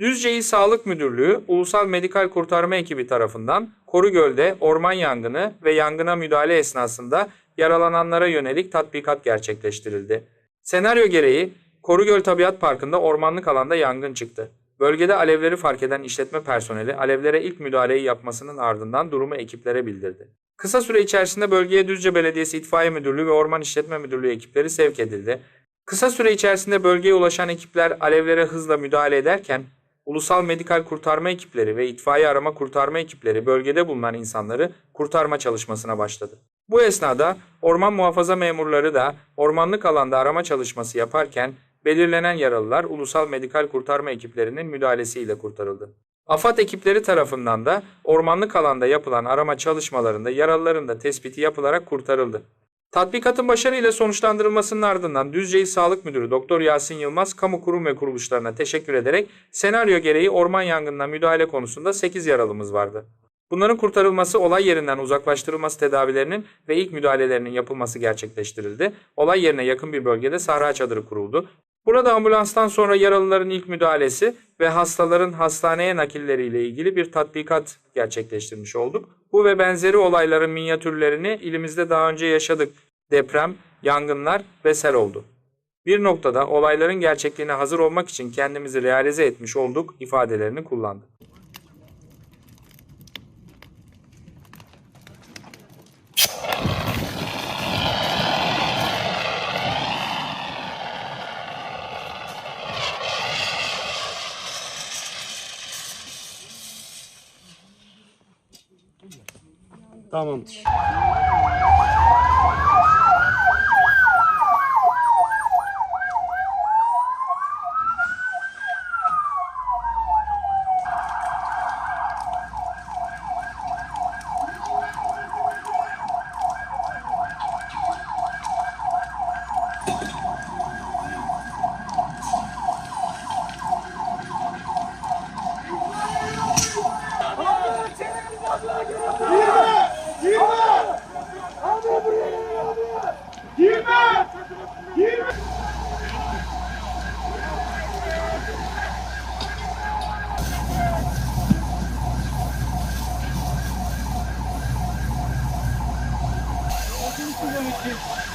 Düzce İl Sağlık Müdürlüğü Ulusal Medikal Kurtarma Ekibi tarafından Korugöl'de orman yangını ve yangına müdahale esnasında yaralananlara yönelik tatbikat gerçekleştirildi. Senaryo gereği Korugöl Tabiat Parkı'nda ormanlık alanda yangın çıktı. Bölgede alevleri fark eden işletme personeli alevlere ilk müdahaleyi yapmasının ardından durumu ekiplere bildirdi. Kısa süre içerisinde bölgeye Düzce Belediyesi İtfaiye Müdürlüğü ve Orman İşletme Müdürlüğü ekipleri sevk edildi. Kısa süre içerisinde bölgeye ulaşan ekipler alevlere hızla müdahale ederken ulusal medikal kurtarma ekipleri ve itfaiye arama kurtarma ekipleri bölgede bulunan insanları kurtarma çalışmasına başladı. Bu esnada orman muhafaza memurları da ormanlık alanda arama çalışması yaparken belirlenen yaralılar ulusal medikal kurtarma ekiplerinin müdahalesiyle kurtarıldı. AFAD ekipleri tarafından da ormanlık alanda yapılan arama çalışmalarında yaralıların da tespiti yapılarak kurtarıldı. Tatbikatın başarıyla sonuçlandırılmasının ardından Düzce Sağlık Müdürü Doktor Yasin Yılmaz kamu kurum ve kuruluşlarına teşekkür ederek senaryo gereği orman yangınına müdahale konusunda 8 yaralımız vardı. Bunların kurtarılması, olay yerinden uzaklaştırılması tedavilerinin ve ilk müdahalelerinin yapılması gerçekleştirildi. Olay yerine yakın bir bölgede sahra çadırı kuruldu. Burada ambulanstan sonra yaralıların ilk müdahalesi ve hastaların hastaneye nakilleriyle ilgili bir tatbikat gerçekleştirmiş olduk. Bu ve benzeri olayların minyatürlerini ilimizde daha önce yaşadık. Deprem, yangınlar ve sel oldu. Bir noktada olayların gerçekliğine hazır olmak için kendimizi realize etmiş olduk ifadelerini kullandı. Tamamdır.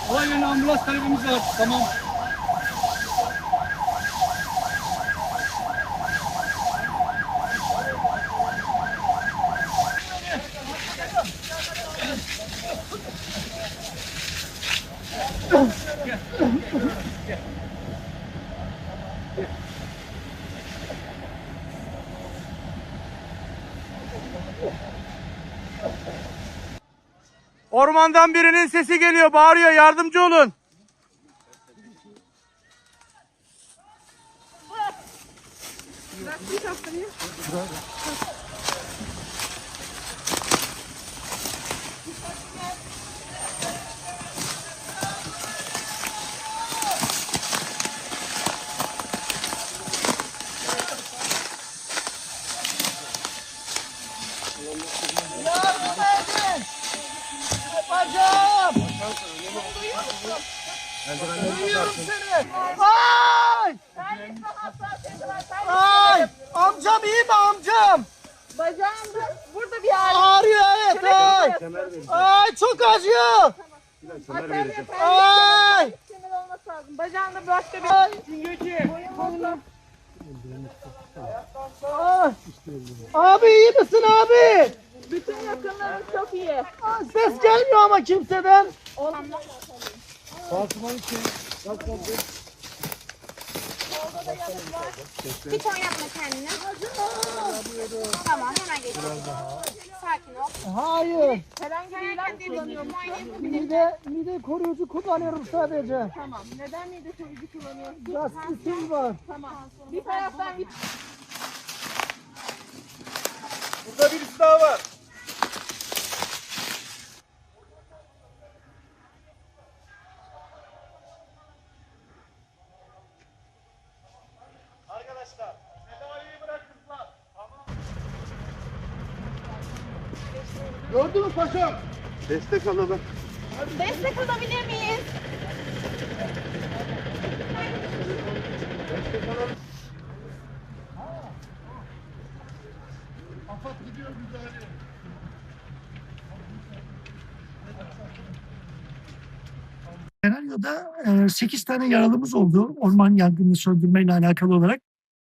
Olay yerine ambulans talebimiz var. Tamam. Ormandan birinin sesi geliyor, bağırıyor. Yardımcı olun. Ay! Ay! Amcam iyi mi amcam? Bacağımda burada bir ağrı. Ağrıyor evet ay. Ay çok acıyor. Ay! Kemer olması lazım. Bacağımda başka bir Ay! boyun olsa. Ay! Abi iyi misin abi? Bütün yakınlarım çok iyi. Ay, Ses gelmiyor ama kimseden. Olanlar. Hiç oynatma kendini. Tamam hemen geçelim. Sakin ol. Hayır. Herhangi bir ilaç kullanıyorum. Mide, mide koruyucu kullanıyorum sadece. Tamam. Neden mide koruyucu kullanıyorsun? Gastritim var. Tamam. Bir taraftan bir Burada birisi daha var. Gördün mü paşam? Destek alalım. destek alabilir miyiz? senaryoda 8 tane yaralımız oldu orman yangını söndürmeyle alakalı olarak.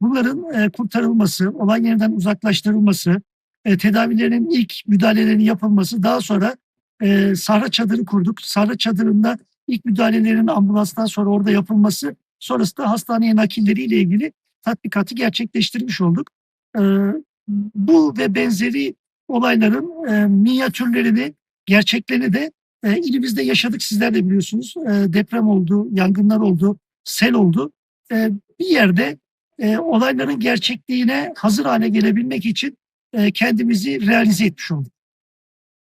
Bunların e, kurtarılması, olay yerinden uzaklaştırılması, e, tedavilerin ilk müdahalelerin yapılması, daha sonra e, Sahra çadırı kurduk. Sahra çadırında ilk müdahalelerin ambulanstan sonra orada yapılması, sonrasında hastaneye nakilleriyle ilgili tatbikatı gerçekleştirmiş olduk. E, bu ve benzeri olayların e, minyatürlerini, gerçeklerini de e, ilimizde yaşadık. Sizler de biliyorsunuz. E, deprem oldu, yangınlar oldu, sel oldu. E, bir yerde e, olayların gerçekliğine hazır hale gelebilmek için kendimizi realize etmiş olduk.